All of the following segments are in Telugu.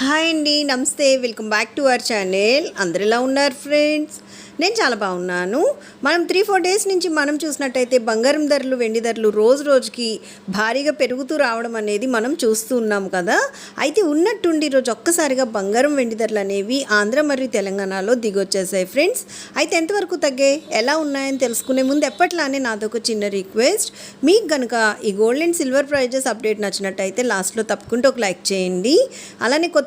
హాయ్ అండి నమస్తే. Welcome back to our channel. అందరు ఎలా ఉన్నారు ఫ్రెండ్స్? నేను చాలా బాగున్నాను. మనం త్రీ ఫోర్ డేస్ నుంచి మనం చూసినట్టయితే బంగారం ధరలు వెండి ధరలు రోజు రోజుకి భారీగా పెరుగుతూ రావడం అనేది మనం చూస్తూ ఉన్నాం కదా. అయితే ఉన్నట్టుండి రోజు ఒక్కసారిగా బంగారం వెండి ధరలు అనేవి ఆంధ్ర మరియు తెలంగాణలో దిగొచ్చేసాయి ఫ్రెండ్స్. అయితే ఎంతవరకు తగ్గాయి? ఎలా ఉన్నాయని తెలుసుకునే ముందు ఎప్పట్లానే నాదొక చిన్న రిక్వెస్ట్. మీకు కనుక ఈ gold and silver prices update నచ్చినట్టయితే లాస్ట్లో తప్పకుండా ఒక లైక్ చేయండి. అలానే కొత్త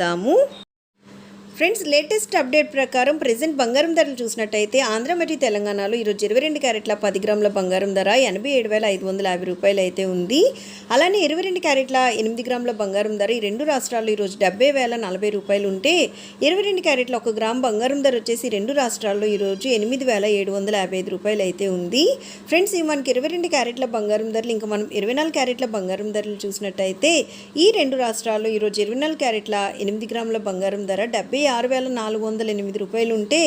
వెళ్తాము ఫ్రెండ్స్ లేటెస్ట్ అప్డేట్ ప్రకారం ప్రెసెంట్ బంగారం ధరలు చూసినట్టయితే ఆంధ్ర మరియు తెలంగాణలో ఈరోజు ఇరవై రెండు క్యారెట్ల పది గ్రాముల బంగారం ధర ఎనభై ఏడు వేల ఐదు వందల యాభై రూపాయలు అయితే ఉంది. అలానే ఇరవై రెండు క్యారెట్ల ఎనిమిది గ్రాముల బంగారం ధర ఈ రెండు రాష్ట్రాల్లో ఈరోజు డెబ్బై వేల నలభై రూపాయలు ఉంటే ఇరవై రెండు క్యారెట్ల ఒక గ్రామ్ బంగారం ధర వచ్చేసి రెండు రాష్ట్రాల్లో ఈరోజు ఎనిమిది వేల ఏడు వందల యాభై ఐదు రూపాయలు అయితే ఉంది. ఫ్రెండ్స్ ఇవి మనకి ఇరవై రెండు క్యారెట్ల బంగారం ధరలు ఇంకా మనం ఇరవై నాలుగు క్యారెట్ల బంగారం ధరలు చూసినట్టయితే ఈ రెండు రాష్ట్రాల్లో ఈరోజు ఇరవై నాలుగు క్యారెట్ల ఎనిమిది గ్రాముల బంగారం ధర డెబ్బై ఆరు వేల నాలుగు వందల ఎనిమిది రూపాయలు ఉంటే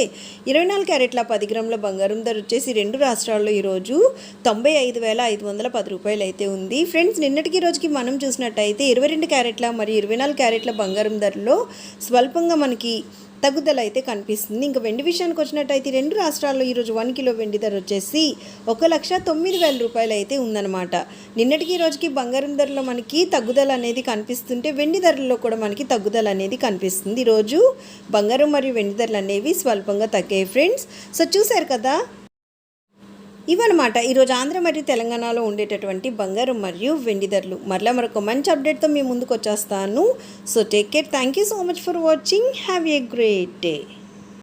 ఇరవై నాలుగు క్యారెట్ల పది గ్రాముల బంగారం ధర వచ్చేసి రెండు రాష్ట్రాల్లో ఈరోజు తొంభై ఐదు వేల ఐదు వందల పది రూపాయలు అయితే ఉంది. ఫ్రెండ్స్ నిన్నటికి రోజుకి మనం చూసినట్టయితే ఇరవై రెండు క్యారెట్ల మరియు ఇరవై నాలుగు క్యారెట్ల బంగారం ధరలో స్వల్పంగా మనకి తగ్గుదల అయితే కనిపిస్తుంది. ఇంకా వెండి విషయానికి వచ్చినట్టయితే రెండు రాష్ట్రాల్లో ఈరోజు వన్ కిలో వెండి ధర వచ్చేసి ఒక లక్ష తొమ్మిది వేల రూపాయలు అయితే ఉందన్నమాట. నిన్నటికి ఈ రోజుకి బంగారం ధరలో మనకి తగ్గుదల అనేది కనిపిస్తుంటే వెండి ధరల్లో కూడా మనకి తగ్గుదల అనేది కనిపిస్తుంది. ఈరోజు బంగారం మరియు వెండి ధరలు అనేవి స్వల్పంగా తగ్గాయి ఫ్రెండ్స్. సో చూశారు కదా ఇవన్నమాట ఈరోజు ఆంధ్ర మరియు తెలంగాణలో ఉండేటటువంటి బంగారం మరియు వెండి ధరలు. మరలా మరొక మంచి అప్డేట్తో మీ ముందుకు వచ్చేస్తాను. So take care thank you so much for watching have a great day